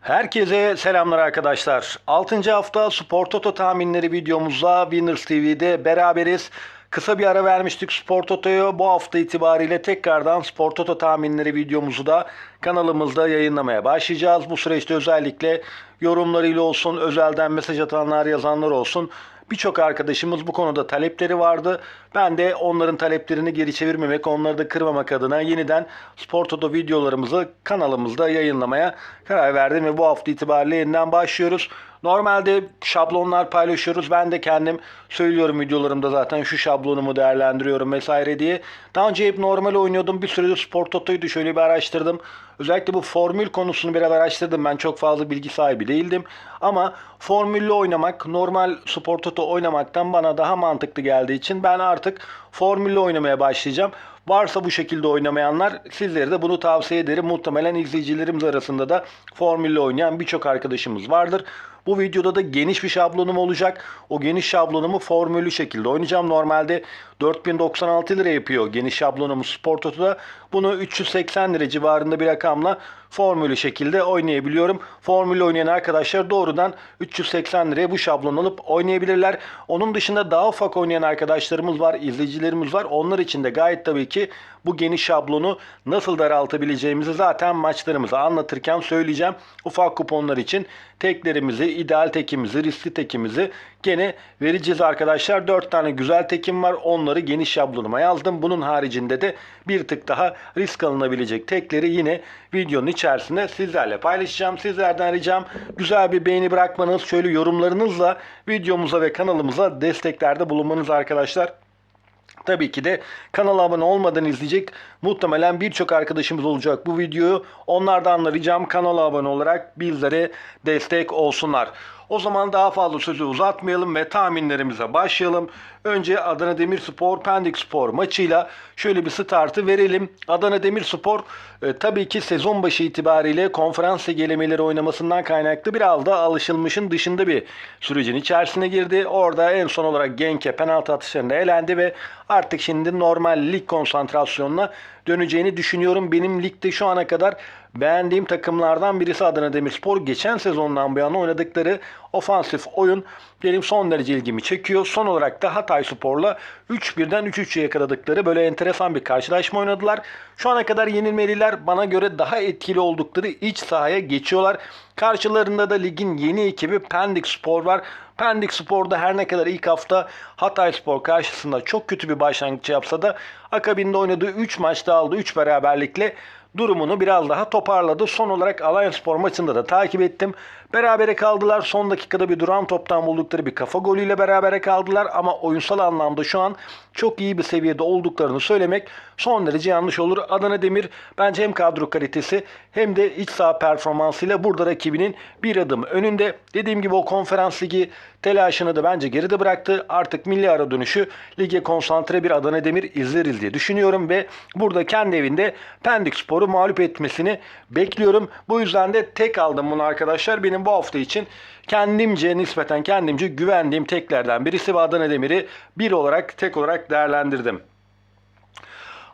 Herkese selamlar arkadaşlar. 6. hafta Spor Toto tahminleri videomuzla Winners TV'de beraberiz. Kısa bir ara vermiştik Spor Toto'yu. Bu hafta itibariyle tekrardan Spor Toto tahminleri videomuzu da kanalımızda yayınlamaya başlayacağız. Bu süreçte özellikle yorumlarıyla olsun, özelden mesaj atanlar, yazanlar olsun Birçok arkadaşımız bu konuda talepleri vardı. Ben de onların taleplerini geri çevirmemek, onları da kırmamak adına yeniden Spor Toto videolarımızı kanalımızda yayınlamaya karar verdim ve bu hafta itibariyle yeniden başlıyoruz. Normalde şablonlar paylaşıyoruz. Ben de kendim söylüyorum videolarımda zaten şu şablonumu değerlendiriyorum vesaire diye. Daha önce hep normal oynuyordum. Bir süredir Spor Toto'yu da şöyle bir araştırdım. Özellikle bu formül konusunu biraz araştırdım. Ben çok fazla bilgi sahibi değildim. Ama formülle oynamak normal Spor Toto oynamaktan bana daha mantıklı geldiği için ben artık formülle oynamaya başlayacağım. Varsa bu şekilde oynamayanlar sizlere de bunu tavsiye ederim. Muhtemelen izleyicilerimiz arasında da formülle oynayan birçok arkadaşımız vardır. Bu videoda da geniş bir şablonum olacak. O geniş şablonumu formülü şekilde oynayacağım. Normalde 4096 lira yapıyor geniş şablonumuz Spor Toto'da. Bunu 380 lira civarında bir rakamla formülü şekilde oynayabiliyorum. Formülü oynayan arkadaşlar doğrudan 380 liraya bu şablon alıp oynayabilirler. Onun dışında daha ufak oynayan arkadaşlarımız var, izleyicilerimiz var. Onlar için de gayet tabii ki bu geniş şablonu nasıl daraltabileceğimizi zaten maçlarımızı anlatırken söyleyeceğim. Ufak kuponlar için teklerimizi, ideal tekimizi, riskli tekimizi gene vereceğiz arkadaşlar. 4 tane güzel tekim var. Onları geniş şablonuma yazdım. Bunun haricinde de bir tık daha risk alınabilecek tekleri yine videonun içerisinde sizlerle paylaşacağım. Sizlerden ricam güzel bir beğeni bırakmanız, şöyle yorumlarınızla videomuza ve kanalımıza desteklerde bulunmanız arkadaşlar. Tabii ki de kanala abone olmadan izleyecek muhtemelen birçok arkadaşımız olacak bu videoyu. Onlardan da ricam kanala abone olarak bizlere destek olsunlar. O zaman daha fazla sözü uzatmayalım ve tahminlerimize başlayalım. Önce Adana Demirspor Pendik Spor maçıyla şöyle bir startı verelim. Adana Demirspor e, tabii ki sezon başı itibariyle konferans ligi elemeleri oynamasından kaynaklı biraz da alışılmışın dışında bir sürecin içerisine girdi. Orada en son olarak Genk'e penaltı atışlarında elendi ve artık şimdi normal lig konsantrasyonuna döneceğini düşünüyorum. Benim ligde şu ana kadar beğendiğim takımlardan birisi Adana Demirspor. Geçen sezondan bu yana oynadıkları ofansif oyun benim son derece ilgimi çekiyor. Son olarak da Hatay Spor'la 3-1'den 3-3'e yakaladıkları böyle enteresan bir karşılaşma oynadılar. Şu ana kadar yenilmeliler bana göre daha etkili oldukları iç sahaya geçiyorlar. Karşılarında da ligin yeni ekibi Pendik Spor var. Pendik Spor'da her ne kadar ilk hafta Hatay Spor karşısında çok kötü bir başlangıç yapsa da akabinde oynadığı 3 maçta aldığı 3 beraberlikle durumunu biraz daha toparladı. Son olarak Alliance Spor maçında da takip ettim. Berabere kaldılar. Son dakikada bir duran toptan buldukları bir kafa golüyle berabere kaldılar. Ama oyunsal anlamda şu an çok iyi bir seviyede olduklarını söylemek son derece yanlış olur. Adana Demir bence hem kadro kalitesi hem de iç saha performansıyla burada rakibinin bir adım önünde. Dediğim gibi o konferans ligi telaşını da bence geride bıraktı. Artık milli ara dönüşü lige konsantre bir Adana Demir izleriz diye düşünüyorum ve burada kendi evinde Pendik Spor'u mağlup etmesini bekliyorum. Bu yüzden de tek aldım bunu arkadaşlar. Benim bu hafta için kendimce nispeten kendimce güvendiğim teklerden birisi ve Adana Demir'i bir olarak tek olarak değerlendirdim.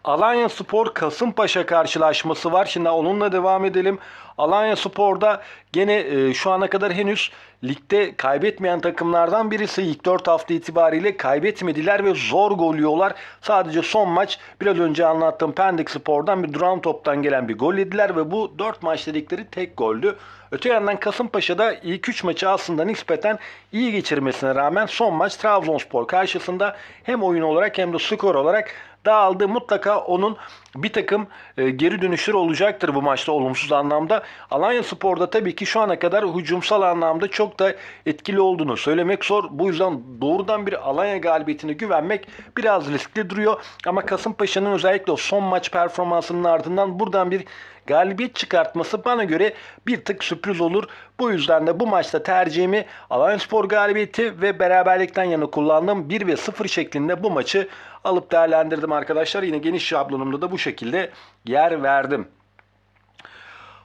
Alanya Spor Kasımpaşa karşılaşması var. Şimdi onunla devam edelim. Alanya Spor'da gene e, şu ana kadar henüz ligde kaybetmeyen takımlardan birisi. İlk 4 hafta itibariyle kaybetmediler ve zor gol yiyorlar. Sadece son maç biraz önce anlattığım Pendik Spor'dan bir duran toptan gelen bir gol yediler ve bu 4 maç dedikleri tek goldü. Öte yandan Kasımpaşa'da ilk 3 maçı aslında nispeten iyi geçirmesine rağmen son maç Trabzonspor karşısında hem oyun olarak hem de skor olarak dağıldı. Mutlaka onun bir takım e, geri dönüşleri olacaktır bu maçta olumsuz anlamda. Alanya Spor'da tabii ki şu ana kadar hücumsal anlamda çok da etkili olduğunu söylemek zor. Bu yüzden doğrudan bir Alanya galibiyetine güvenmek biraz riskli duruyor. Ama Kasımpaşa'nın özellikle o son maç performansının ardından buradan bir galibiyet çıkartması bana göre bir tık sürpriz olur. Bu yüzden de bu maçta tercihimi Alanyaspor galibiyeti ve beraberlikten yana kullandığım 1 ve 0 şeklinde bu maçı alıp değerlendirdim arkadaşlar. Yine geniş şablonumda da bu şekilde yer verdim.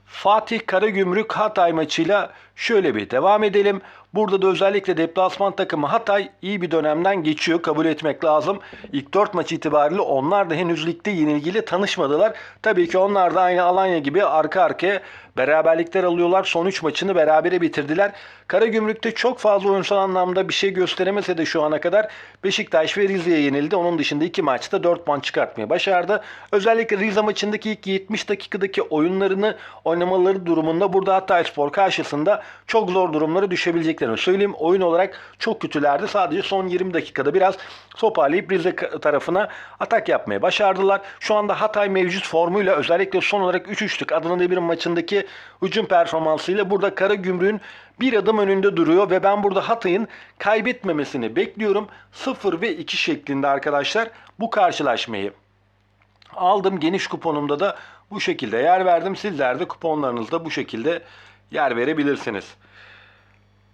Fatih Karagümrük Hatay maçıyla şöyle bir devam edelim. Burada da özellikle deplasman takımı Hatay iyi bir dönemden geçiyor. Kabul etmek lazım. İlk 4 maç itibariyle onlar da henüz ligde yenilgiyle tanışmadılar. Tabii ki onlar da aynı Alanya gibi arka arkaya beraberlikler alıyorlar. Son 3 maçını berabere bitirdiler. Karagümrük'te çok fazla oyunsal anlamda bir şey gösteremese de şu ana kadar Beşiktaş ve Rize'ye yenildi. Onun dışında 2 maçta 4 puan çıkartmayı başardı. Özellikle Rize maçındaki ilk 70 dakikadaki oyunlarını oynamaları durumunda burada Hatayspor karşısında çok zor durumlara düşebileceklerini söyleyeyim. Oyun olarak çok kötülerdi. Sadece son 20 dakikada biraz toparlayıp Rize tarafına atak yapmaya başardılar. Şu anda Hatay mevcut formuyla özellikle son olarak 3-3'lük Adana Demir maçındaki hücum performansıyla burada Karagümrük'ün bir adım önünde duruyor ve ben burada Hatay'ın kaybetmemesini bekliyorum. 0 ve 2 şeklinde arkadaşlar bu karşılaşmayı aldım. Geniş kuponumda da bu şekilde yer verdim. Sizler de kuponlarınızda bu şekilde yer verebilirsiniz.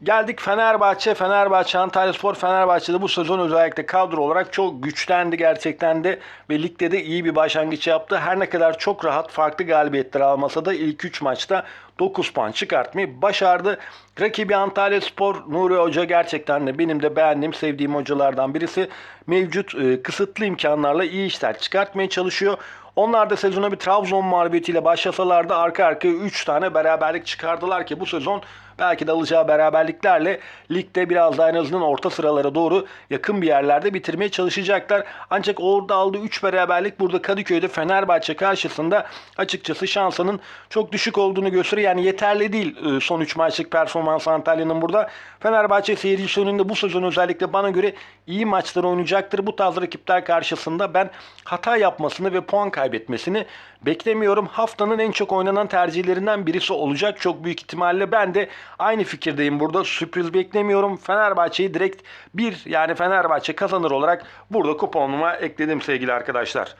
Geldik Fenerbahçe. Fenerbahçe, Antalyaspor Fenerbahçe'de bu sezon özellikle kadro olarak çok güçlendi gerçekten de ve ligde de iyi bir başlangıç yaptı. Her ne kadar çok rahat farklı galibiyetler almasa da ilk 3 maçta 9 puan çıkartmayı başardı. Rakibi Antalyaspor Nuri Hoca gerçekten de benim de beğendiğim, sevdiğim hocalardan birisi. Mevcut e, kısıtlı imkanlarla iyi işler çıkartmaya çalışıyor. Onlar da sezona bir Trabzon mağlubiyetiyle başlasalar da arka arkaya 3 tane beraberlik çıkardılar ki bu sezon belki de alacağı beraberliklerle ligde biraz daha en azından orta sıralara doğru yakın bir yerlerde bitirmeye çalışacaklar. Ancak orada aldığı 3 beraberlik burada Kadıköy'de Fenerbahçe karşısında açıkçası şansının çok düşük olduğunu gösteriyor. Yani yeterli değil e, son 3 maçlık performans Antalya'nın burada. Fenerbahçe seyircisi önünde bu sezon özellikle bana göre iyi maçlar oynayacaktır. Bu tarz rakipler karşısında ben hata yapmasını ve puan kaybetmesini beklemiyorum. Haftanın en çok oynanan tercihlerinden birisi olacak. Çok büyük ihtimalle ben de aynı fikirdeyim burada. Sürpriz beklemiyorum. Fenerbahçe'yi direkt bir yani Fenerbahçe kazanır olarak burada kuponuma ekledim sevgili arkadaşlar.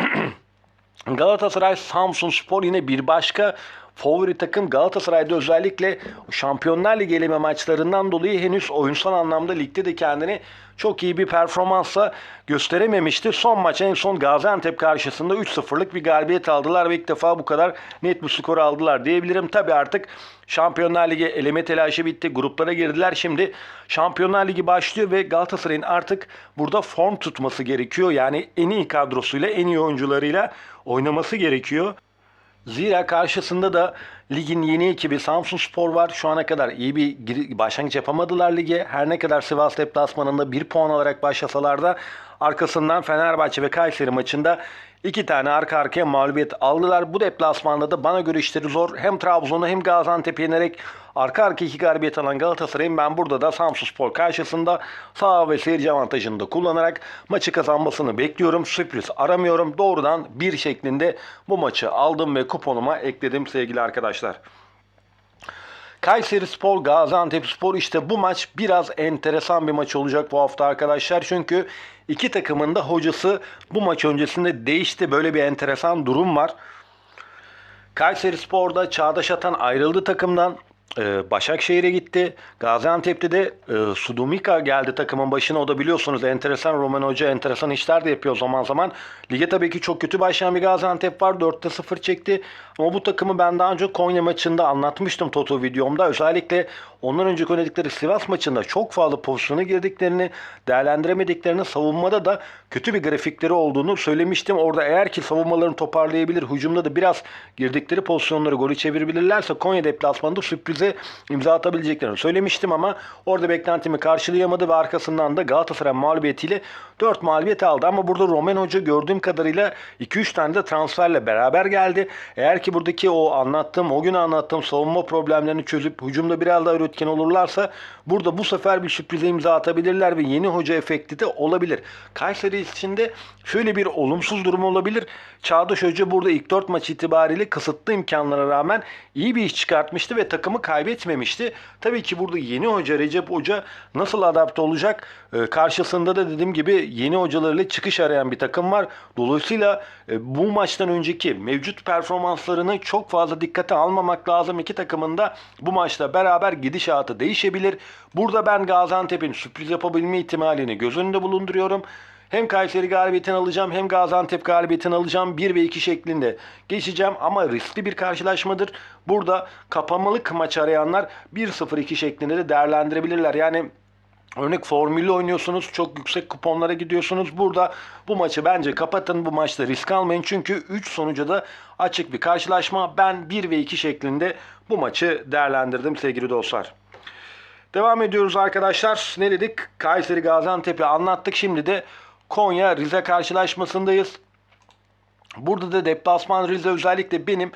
Galatasaray Samsun Spor yine bir başka favori takım Galatasaray'da özellikle Şampiyonlar Ligi eleme maçlarından dolayı henüz oyunsal anlamda ligde de kendini çok iyi bir performansla gösterememişti. Son maç en son Gaziantep karşısında 3-0'lık bir galibiyet aldılar ve ilk defa bu kadar net bir skor aldılar diyebilirim. Tabi artık Şampiyonlar Ligi eleme telaşı bitti. Gruplara girdiler. Şimdi Şampiyonlar Ligi başlıyor ve Galatasaray'ın artık burada form tutması gerekiyor. Yani en iyi kadrosuyla, en iyi oyuncularıyla oynaması gerekiyor. Zira karşısında da ligin yeni ekibi Samsun Spor var. Şu ana kadar iyi bir başlangıç yapamadılar lige. Her ne kadar Sivas deplasmanında bir puan alarak başlasalar da arkasından Fenerbahçe ve Kayseri maçında iki tane arka arkaya mağlubiyet aldılar. Bu deplasmanda da bana göre işleri zor. Hem Trabzon'u hem Gaziantep'i yenerek arka arka iki galibiyet alan Galatasaray'ın ben burada da Samsun Spor karşısında sağ ve seyirci avantajını da kullanarak maçı kazanmasını bekliyorum. Sürpriz aramıyorum. Doğrudan bir şeklinde bu maçı aldım ve kuponuma ekledim sevgili arkadaşlar. Kayseri Spor, Gaziantep Spor işte bu maç biraz enteresan bir maç olacak bu hafta arkadaşlar. Çünkü iki takımın da hocası bu maç öncesinde değişti. Böyle bir enteresan durum var. Kayseri Spor'da Çağdaş Atan ayrıldı takımdan. Ee, Başakşehir'e gitti. Gaziantep'te de e, Sudumika geldi takımın başına. O da biliyorsunuz enteresan Roman Hoca enteresan işler de yapıyor zaman zaman. Lige tabii ki çok kötü başlayan bir Gaziantep var. 4'te 0 çekti. Ama bu takımı ben daha önce Konya maçında anlatmıştım Toto videomda. Özellikle ondan önce oynadıkları Sivas maçında çok fazla pozisyona girdiklerini, değerlendiremediklerini, savunmada da kötü bir grafikleri olduğunu söylemiştim. Orada eğer ki savunmalarını toparlayabilir, hücumda da biraz girdikleri pozisyonları golü çevirebilirlerse Konya deplasmanında sürprize imza atabileceklerini söylemiştim ama orada beklentimi karşılayamadı ve arkasından da Galatasaray mağlubiyetiyle 4 mağlubiyet aldı. Ama burada Roman Hoca gördüğüm kadarıyla 2-3 tane de transferle beraber geldi. Eğer ki buradaki o anlattığım, o gün anlattığım savunma problemlerini çözüp hücumda biraz daha üretken olurlarsa burada bu sefer bir sürprize imza atabilirler ve yeni hoca efekti de olabilir. Kayseri içinde şöyle bir olumsuz durum olabilir. Çağdaş Hoca burada ilk 4 maç itibariyle kısıtlı imkanlara rağmen iyi bir iş çıkartmıştı ve takımı kaybetmemişti. Tabii ki burada yeni hoca Recep Hoca nasıl adapte olacak? Ee, karşısında da dediğim gibi yeni hocalarıyla çıkış arayan bir takım var. Dolayısıyla e, bu maçtan önceki mevcut performanslarını çok fazla dikkate almamak lazım. İki takımın da bu maçla beraber gidişatı değişebilir. Burada ben Gaziantep'in sürpriz yapabilme ihtimalini göz önünde bulunduruyorum. Hem Kayseri galibiyetini alacağım hem Gaziantep galibiyetini alacağım. 1 ve 2 şeklinde geçeceğim ama riskli bir karşılaşmadır. Burada kapamalık maç arayanlar 1-0-2 şeklinde de değerlendirebilirler. Yani Örnek formülü oynuyorsunuz. Çok yüksek kuponlara gidiyorsunuz. Burada bu maçı bence kapatın. Bu maçta risk almayın. Çünkü 3 sonuca da açık bir karşılaşma. Ben 1 ve 2 şeklinde bu maçı değerlendirdim sevgili dostlar. Devam ediyoruz arkadaşlar. Ne dedik? Kayseri Gaziantep'i anlattık. Şimdi de Konya Rize karşılaşmasındayız. Burada da deplasman Rize özellikle benim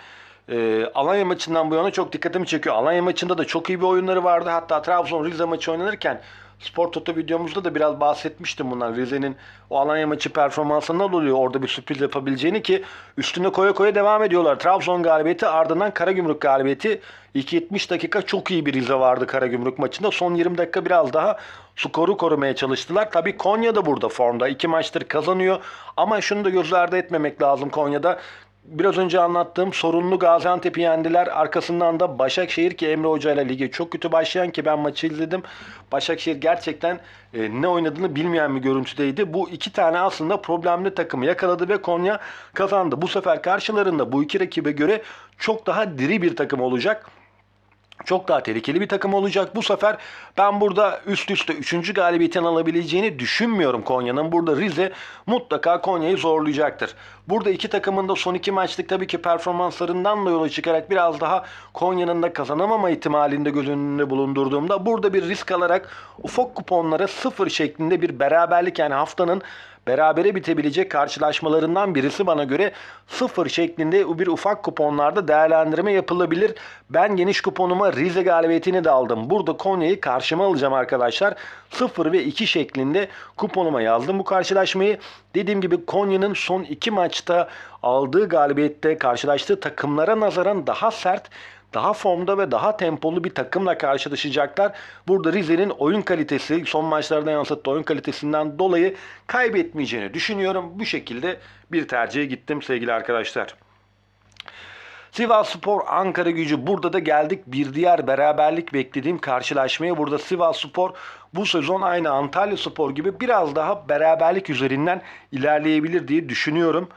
e, Alanya maçından bu yana çok dikkatimi çekiyor. Alanya maçında da çok iyi bir oyunları vardı. Hatta Trabzon Rize maçı oynanırken Spor Toto videomuzda da biraz bahsetmiştim bundan. Rize'nin o Alanya maçı performansından oluyor orada bir sürpriz yapabileceğini ki üstüne koya koya devam ediyorlar. Trabzon galibiyeti ardından Karagümrük galibiyeti. İlk 70 dakika çok iyi bir Rize vardı Karagümrük maçında. Son 20 dakika biraz daha skoru korumaya çalıştılar. Tabii Konya da burada formda. İki maçtır kazanıyor. Ama şunu da göz ardı etmemek lazım Konya'da. Biraz önce anlattığım sorunlu Gaziantep'i yendiler. Arkasından da Başakşehir ki Emre Hoca ile lige çok kötü başlayan ki ben maçı izledim. Başakşehir gerçekten e, ne oynadığını bilmeyen bir görüntüdeydi. Bu iki tane aslında problemli takımı yakaladı ve Konya kazandı. Bu sefer karşılarında bu iki rakibe göre çok daha diri bir takım olacak. Çok daha tehlikeli bir takım olacak. Bu sefer ben burada üst üste 3. galibiyetini alabileceğini düşünmüyorum Konya'nın. Burada Rize mutlaka Konya'yı zorlayacaktır. Burada iki takımın da son iki maçlık tabii ki performanslarından da yola çıkarak biraz daha Konya'nın da kazanamama ihtimalinde göz önünde bulundurduğumda burada bir risk alarak ufak kuponlara sıfır şeklinde bir beraberlik yani haftanın berabere bitebilecek karşılaşmalarından birisi bana göre sıfır şeklinde bir ufak kuponlarda değerlendirme yapılabilir. Ben geniş kuponuma Rize galibiyetini de aldım. Burada Konya'yı karşıma alacağım arkadaşlar. 0 ve 2 şeklinde kuponuma yazdım bu karşılaşmayı. Dediğim gibi Konya'nın son iki maçta aldığı galibiyette karşılaştığı takımlara nazaran daha sert daha formda ve daha tempolu bir takımla karşılaşacaklar. Burada Rize'nin oyun kalitesi, son maçlarda yansıttığı oyun kalitesinden dolayı kaybetmeyeceğini düşünüyorum. Bu şekilde bir tercihe gittim sevgili arkadaşlar. Sivas Spor Ankara gücü burada da geldik bir diğer beraberlik beklediğim karşılaşmaya. Burada Sivas Spor bu sezon aynı Antalya Spor gibi biraz daha beraberlik üzerinden ilerleyebilir diye düşünüyorum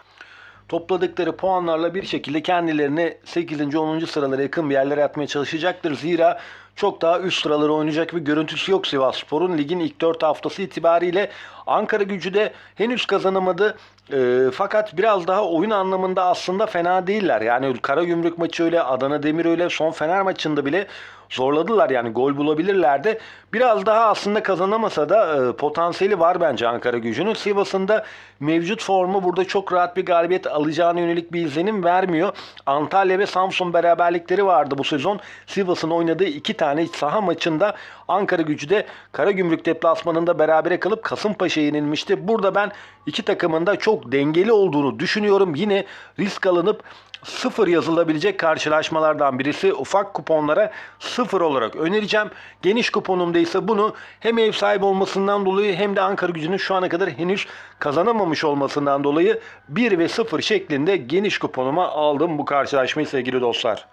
topladıkları puanlarla bir şekilde kendilerini 8. 10. sıralara yakın bir yerlere atmaya çalışacaktır. Zira çok daha üst sıraları oynayacak bir görüntüsü yok Sivasspor'un. Ligin ilk 4 haftası itibariyle Ankara gücü de henüz kazanamadı. E, fakat biraz daha oyun anlamında aslında fena değiller. Yani Karagümrük maçı öyle, Adana Demir öyle, son Fener maçında bile zorladılar yani gol bulabilirlerdi. Biraz daha aslında kazanamasa da e, potansiyeli var bence Ankara gücünün. Sivas'ın da mevcut formu burada çok rahat bir galibiyet alacağına yönelik bir izlenim vermiyor. Antalya ve Samsun beraberlikleri vardı bu sezon. Sivas'ın oynadığı iki tane saha maçında Ankara gücü de Karagümrük deplasmanında berabere kalıp Kasımpaşa yenilmişti. Burada ben iki takımın da çok dengeli olduğunu düşünüyorum. Yine risk alınıp sıfır yazılabilecek karşılaşmalardan birisi ufak kuponlara sıfır olarak önereceğim. Geniş kuponumda ise bunu hem ev sahibi olmasından dolayı hem de Ankara gücünün şu ana kadar henüz kazanamamış olmasından dolayı 1 ve 0 şeklinde geniş kuponuma aldım bu karşılaşmayı sevgili dostlar.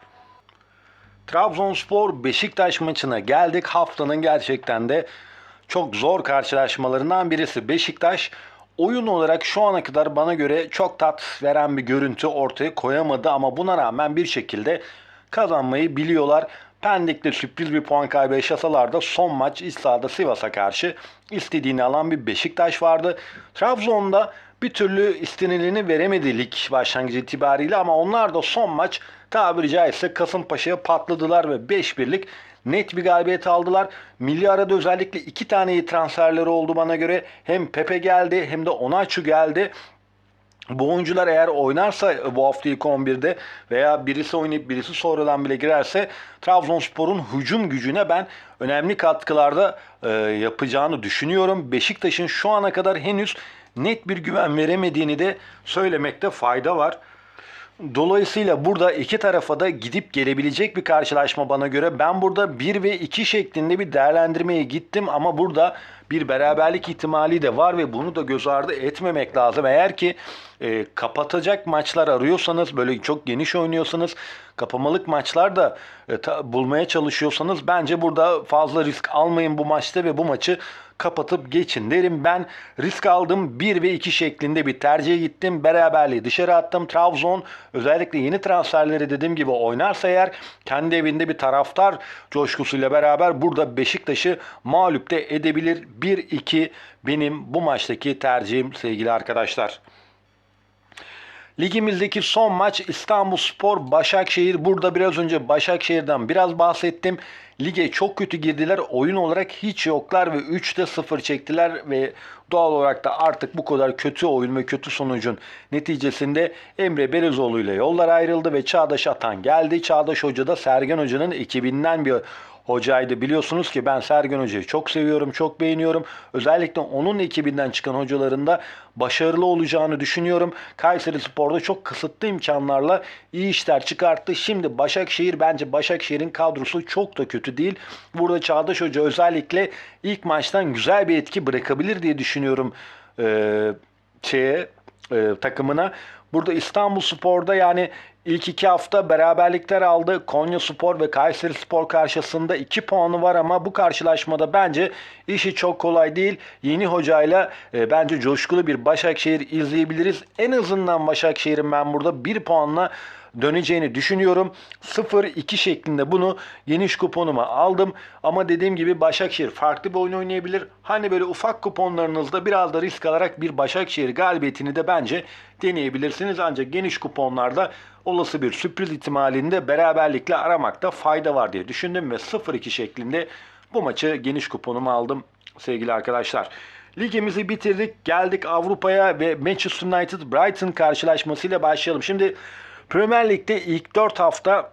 Trabzonspor Beşiktaş maçına geldik. Haftanın gerçekten de çok zor karşılaşmalarından birisi. Beşiktaş oyun olarak şu ana kadar bana göre çok tat veren bir görüntü ortaya koyamadı ama buna rağmen bir şekilde kazanmayı biliyorlar. Pendik'te sürpriz bir puan kaybı yaşasalar da son maç iç sahada Sivas'a karşı istediğini alan bir Beşiktaş vardı. Trabzon'da bir türlü istenileni veremedi lig başlangıcı itibariyle ama onlar da son maç tabiri caizse Kasımpaşa'ya patladılar ve 5-1'lik net bir galibiyet aldılar. Milli arada özellikle iki tane iyi transferleri oldu bana göre. Hem Pepe geldi hem de Onaçu geldi. Bu oyuncular eğer oynarsa bu hafta ilk 11'de veya birisi oynayıp birisi sonradan bile girerse Trabzonspor'un hücum gücüne ben önemli katkılarda e, yapacağını düşünüyorum. Beşiktaş'ın şu ana kadar henüz net bir güven veremediğini de söylemekte fayda var. Dolayısıyla burada iki tarafa da gidip gelebilecek bir karşılaşma bana göre. Ben burada 1 ve 2 şeklinde bir değerlendirmeye gittim ama burada bir beraberlik ihtimali de var ve bunu da göz ardı etmemek lazım. Eğer ki e, kapatacak maçlar arıyorsanız böyle çok geniş oynuyorsanız kapamalık maçlar da e, ta, bulmaya çalışıyorsanız bence burada fazla risk almayın bu maçta ve bu maçı kapatıp geçin derim. Ben risk aldım 1 ve 2 şeklinde bir tercihe gittim. Beraberliği dışarı attım. Trabzon özellikle yeni transferleri dediğim gibi oynarsa eğer kendi evinde bir taraftar coşkusuyla beraber burada Beşiktaş'ı mağlup da edebilir. 1-2 benim bu maçtaki tercihim sevgili arkadaşlar. Ligimizdeki son maç İstanbulspor Başakşehir. Burada biraz önce Başakşehir'den biraz bahsettim. Lige çok kötü girdiler. Oyun olarak hiç yoklar ve 3'te 0 çektiler ve doğal olarak da artık bu kadar kötü oyun ve kötü sonucun neticesinde Emre Belezoğlu ile yollar ayrıldı ve Çağdaş Atan geldi. Çağdaş Hoca da Sergen Hoca'nın ekibinden bir hocaydı. Biliyorsunuz ki ben Sergen Hoca'yı çok seviyorum, çok beğeniyorum. Özellikle onun ekibinden çıkan hocaların da başarılı olacağını düşünüyorum. Kayseri Spor'da çok kısıtlı imkanlarla iyi işler çıkarttı. Şimdi Başakşehir bence Başakşehir'in kadrosu çok da kötü değil. Burada Çağdaş Hoca özellikle ilk maçtan güzel bir etki bırakabilir diye düşünüyorum ee, şeye e, takımına. Burada İstanbul Spor'da yani ilk iki hafta beraberlikler aldı. Konya Spor ve Kayseri Spor karşısında 2 puanı var ama bu karşılaşmada bence işi çok kolay değil. Yeni hocayla e, bence coşkulu bir Başakşehir izleyebiliriz. En azından Başakşehir'in ben burada 1 puanla döneceğini düşünüyorum. 0-2 şeklinde bunu geniş kuponuma aldım. Ama dediğim gibi Başakşehir farklı bir oyun oynayabilir. Hani böyle ufak kuponlarınızda biraz da risk alarak bir Başakşehir galibiyetini de bence deneyebilirsiniz. Ancak geniş kuponlarda olası bir sürpriz ihtimalinde beraberlikle aramakta fayda var diye düşündüm ve 0-2 şeklinde bu maçı geniş kuponuma aldım sevgili arkadaşlar. Ligimizi bitirdik. Geldik Avrupa'ya ve Manchester United Brighton karşılaşmasıyla başlayalım. Şimdi Premier Lig'de ilk 4 hafta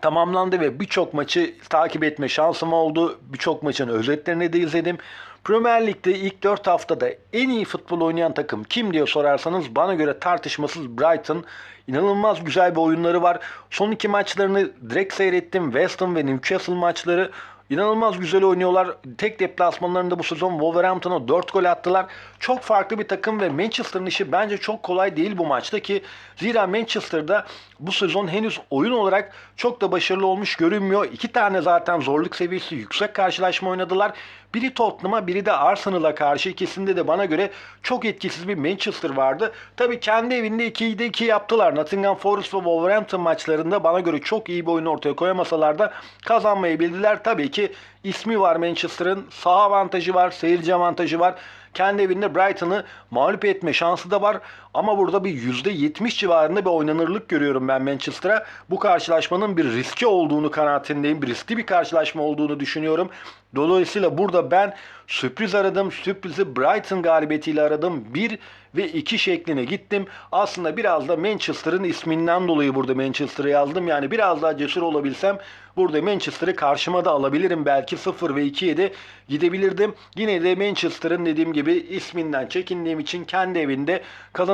tamamlandı ve birçok maçı takip etme şansım oldu. Birçok maçın özetlerini de izledim. Premier Lig'de ilk 4 haftada en iyi futbol oynayan takım kim diye sorarsanız bana göre tartışmasız Brighton. İnanılmaz güzel bir oyunları var. Son iki maçlarını direkt seyrettim. West ve Newcastle maçları. İnanılmaz güzel oynuyorlar. Tek deplasmanlarında bu sezon Wolverhampton'a 4 gol attılar. Çok farklı bir takım ve Manchester'ın işi bence çok kolay değil bu maçta ki zira Manchester'da bu sezon henüz oyun olarak çok da başarılı olmuş görünmüyor. İki tane zaten zorluk seviyesi yüksek karşılaşma oynadılar. Biri Tottenham'a biri de Arsenal'a karşı ikisinde de bana göre çok etkisiz bir Manchester vardı. Tabii kendi evinde 2'de 2 yaptılar. Nottingham Forest ve Wolverhampton maçlarında bana göre çok iyi bir oyun ortaya koyamasalar da kazanmayı bildiler. Tabii ki ismi var Manchester'ın. Saha avantajı var, seyirci avantajı var. Kendi evinde Brighton'ı mağlup etme şansı da var. Ama burada bir %70 civarında bir oynanırlık görüyorum ben Manchester'a. Bu karşılaşmanın bir riski olduğunu kanaatindeyim. Bir riskli bir karşılaşma olduğunu düşünüyorum. Dolayısıyla burada ben sürpriz aradım. Sürprizi Brighton galibiyetiyle aradım. 1 ve 2 şekline gittim. Aslında biraz da Manchester'ın isminden dolayı burada Manchester'ı yazdım. Yani biraz daha cesur olabilsem burada Manchester'ı karşıma da alabilirim. Belki 0 ve 2'ye de gidebilirdim. Yine de Manchester'ın dediğim gibi isminden çekindiğim için kendi evinde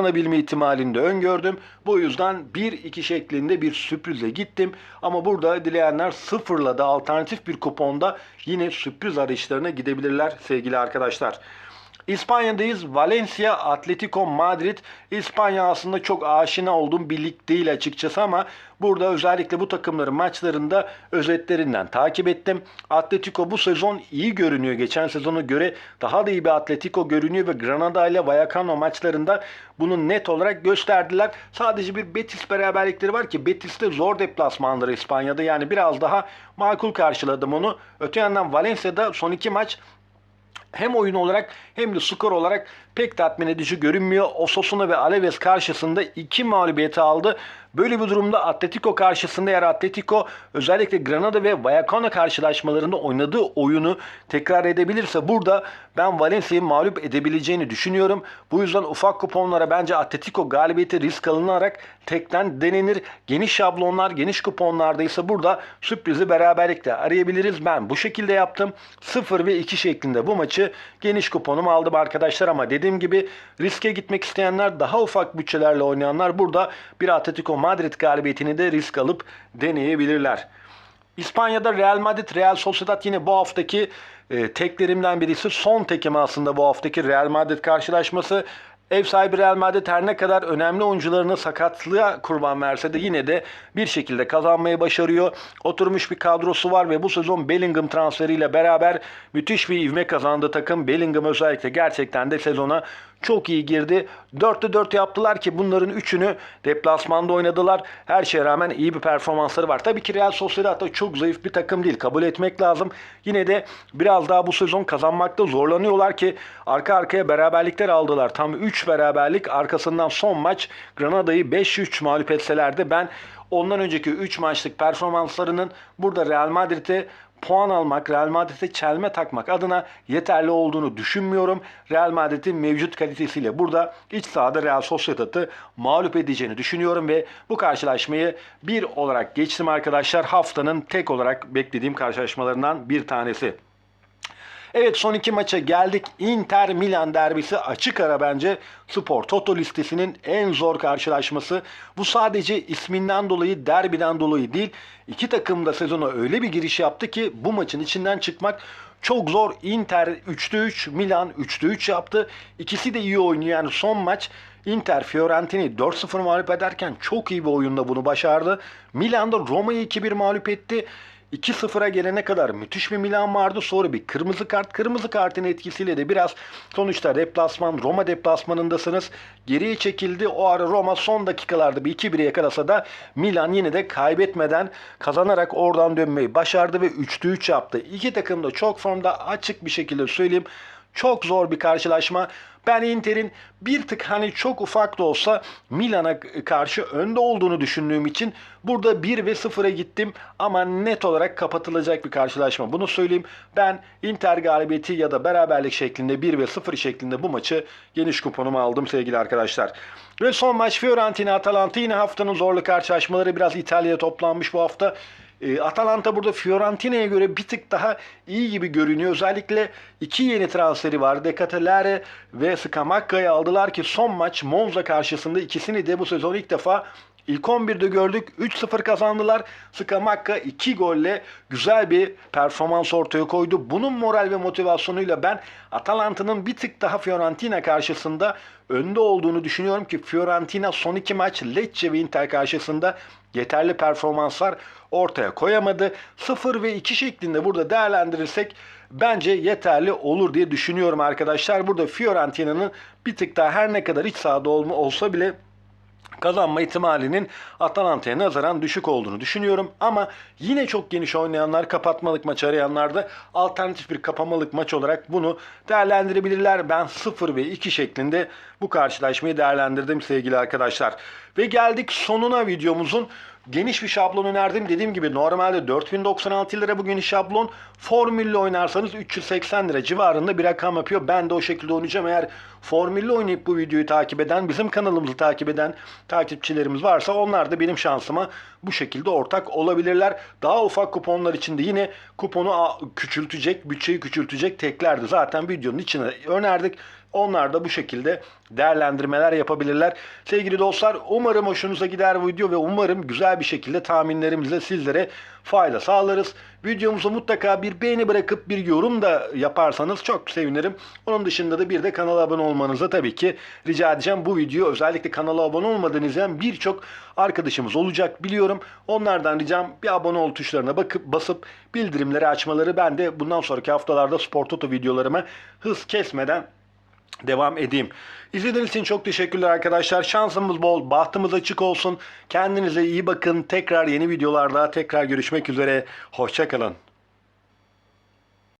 kazanabilme ihtimalini de öngördüm. Bu yüzden 1-2 şeklinde bir sürprize gittim. Ama burada dileyenler sıfırla da alternatif bir kuponda yine sürpriz arayışlarına gidebilirler sevgili arkadaşlar. İspanya'dayız. Valencia, Atletico Madrid. İspanya aslında çok aşina olduğum bir lig değil açıkçası ama burada özellikle bu takımların maçlarında özetlerinden takip ettim. Atletico bu sezon iyi görünüyor. Geçen sezona göre daha da iyi bir Atletico görünüyor ve Granada ile Vallecano maçlarında bunu net olarak gösterdiler. Sadece bir Betis beraberlikleri var ki Betis de zor deplasmanları İspanya'da. Yani biraz daha makul karşıladım onu. Öte yandan Valencia'da son iki maç hem oyun olarak hem de skor olarak pek tatmin edici görünmüyor. Osasuna ve Alaves karşısında iki mağlubiyeti aldı. Böyle bir durumda Atletico karşısında eğer Atletico özellikle Granada ve Vallecano karşılaşmalarında oynadığı oyunu tekrar edebilirse burada ben Valencia'yı mağlup edebileceğini düşünüyorum. Bu yüzden ufak kuponlara bence Atletico galibiyeti risk alınarak tekten denenir. Geniş şablonlar, geniş kuponlarda ise burada sürprizi beraberlikle arayabiliriz. Ben bu şekilde yaptım. 0 ve 2 şeklinde bu maçı geniş kuponumu aldım arkadaşlar ama dediğim gibi riske gitmek isteyenler daha ufak bütçelerle oynayanlar burada bir Atletico Madrid galibiyetini de risk alıp deneyebilirler. İspanya'da Real Madrid, Real Sociedad yine bu haftaki e, teklerimden birisi. Son tekim aslında bu haftaki Real Madrid karşılaşması. Ev sahibi Real Madrid her ne kadar önemli oyuncularını sakatlığa kurban verse de yine de bir şekilde kazanmayı başarıyor. Oturmuş bir kadrosu var ve bu sezon Bellingham transferiyle beraber müthiş bir ivme kazandı takım. Bellingham özellikle gerçekten de sezona çok iyi girdi. 4'te 4 yaptılar ki bunların 3'ünü deplasmanda oynadılar. Her şeye rağmen iyi bir performansları var. Tabii ki Real Sociedad da çok zayıf bir takım değil. Kabul etmek lazım. Yine de biraz daha bu sezon kazanmakta zorlanıyorlar ki arka arkaya beraberlikler aldılar. Tam 3 beraberlik arkasından son maç Granada'yı 5-3 mağlup etseler de ben ondan önceki 3 maçlık performanslarının burada Real Madrid'e puan almak, Real Madrid'e çelme takmak adına yeterli olduğunu düşünmüyorum. Real Madrid'in mevcut kalitesiyle burada iç sahada Real Sociedad'ı mağlup edeceğini düşünüyorum ve bu karşılaşmayı bir olarak geçtim arkadaşlar. Haftanın tek olarak beklediğim karşılaşmalarından bir tanesi. Evet son iki maça geldik. Inter Milan derbisi açık ara bence Spor Toto listesinin en zor karşılaşması. Bu sadece isminden dolayı derbiden dolayı değil. İki takım da sezona öyle bir giriş yaptı ki bu maçın içinden çıkmak çok zor. Inter 3'te 3, Milan 3'te 3 yaptı. İkisi de iyi oynuyor. Yani son maç Inter Fiorentina'yı 4-0 mağlup ederken çok iyi bir oyunda bunu başardı. Milan da Roma'yı 2-1 mağlup etti. 2-0'a gelene kadar müthiş bir Milan vardı. Sonra bir kırmızı kart. Kırmızı kartın etkisiyle de biraz sonuçta deplasman, Roma deplasmanındasınız. Geriye çekildi. O ara Roma son dakikalarda bir 2-1'e yakalasa da Milan yine de kaybetmeden kazanarak oradan dönmeyi başardı ve 3'te 3 yaptı. İki takım da çok formda açık bir şekilde söyleyeyim. Çok zor bir karşılaşma. Ben Inter'in bir tık hani çok ufak da olsa Milan'a karşı önde olduğunu düşündüğüm için burada 1 ve 0'a gittim ama net olarak kapatılacak bir karşılaşma. Bunu söyleyeyim. Ben Inter galibiyeti ya da beraberlik şeklinde 1 ve 0 şeklinde bu maçı geniş kuponumu aldım sevgili arkadaşlar. Ve son maç Fiorentina Atalanta yine haftanın zorlu karşılaşmaları biraz İtalya'ya toplanmış bu hafta. E, Atalanta burada Fiorentina'ya göre bir tık daha iyi gibi görünüyor. Özellikle iki yeni transferi var. Decatelare ve Scamacca'yı aldılar ki son maç Monza karşısında ikisini de bu sezon ilk defa İlk 11'de gördük. 3-0 kazandılar. Scamacca 2 golle güzel bir performans ortaya koydu. Bunun moral ve motivasyonuyla ben Atalanta'nın bir tık daha Fiorentina karşısında önde olduğunu düşünüyorum ki Fiorentina son iki maç Lecce ve Inter karşısında yeterli performanslar ortaya koyamadı. 0 ve 2 şeklinde burada değerlendirirsek bence yeterli olur diye düşünüyorum arkadaşlar. Burada Fiorentina'nın bir tık daha her ne kadar iç sahada olma olsa bile kazanma ihtimalinin Atalanta'ya nazaran düşük olduğunu düşünüyorum. Ama yine çok geniş oynayanlar, kapatmalık maç arayanlar da alternatif bir kapamalık maç olarak bunu değerlendirebilirler. Ben 0 ve 2 şeklinde bu karşılaşmayı değerlendirdim sevgili arkadaşlar. Ve geldik sonuna videomuzun. Geniş bir şablon önerdim. Dediğim gibi normalde 4096 lira bu geniş şablon. Formülle oynarsanız 380 lira civarında bir rakam yapıyor. Ben de o şekilde oynayacağım. Eğer formülle oynayıp bu videoyu takip eden, bizim kanalımızı takip eden takipçilerimiz varsa onlar da benim şansıma bu şekilde ortak olabilirler. Daha ufak kuponlar için de yine kuponu küçültecek, bütçeyi küçültecek teklerdi. Zaten videonun içine önerdik. Onlar da bu şekilde değerlendirmeler yapabilirler. Sevgili dostlar umarım hoşunuza gider bu video ve umarım güzel bir şekilde tahminlerimizle sizlere fayda sağlarız. Videomuza mutlaka bir beğeni bırakıp bir yorum da yaparsanız çok sevinirim. Onun dışında da bir de kanala abone olmanızı tabii ki rica edeceğim. Bu video özellikle kanala abone olmadığınız izleyen birçok arkadaşımız olacak biliyorum. Onlardan ricam bir abone ol tuşlarına bakıp basıp bildirimleri açmaları. Ben de bundan sonraki haftalarda Spor Toto videolarıma hız kesmeden devam edeyim. İzlediğiniz için çok teşekkürler arkadaşlar. Şansımız bol, bahtımız açık olsun. Kendinize iyi bakın. Tekrar yeni videolarda tekrar görüşmek üzere. Hoşçakalın.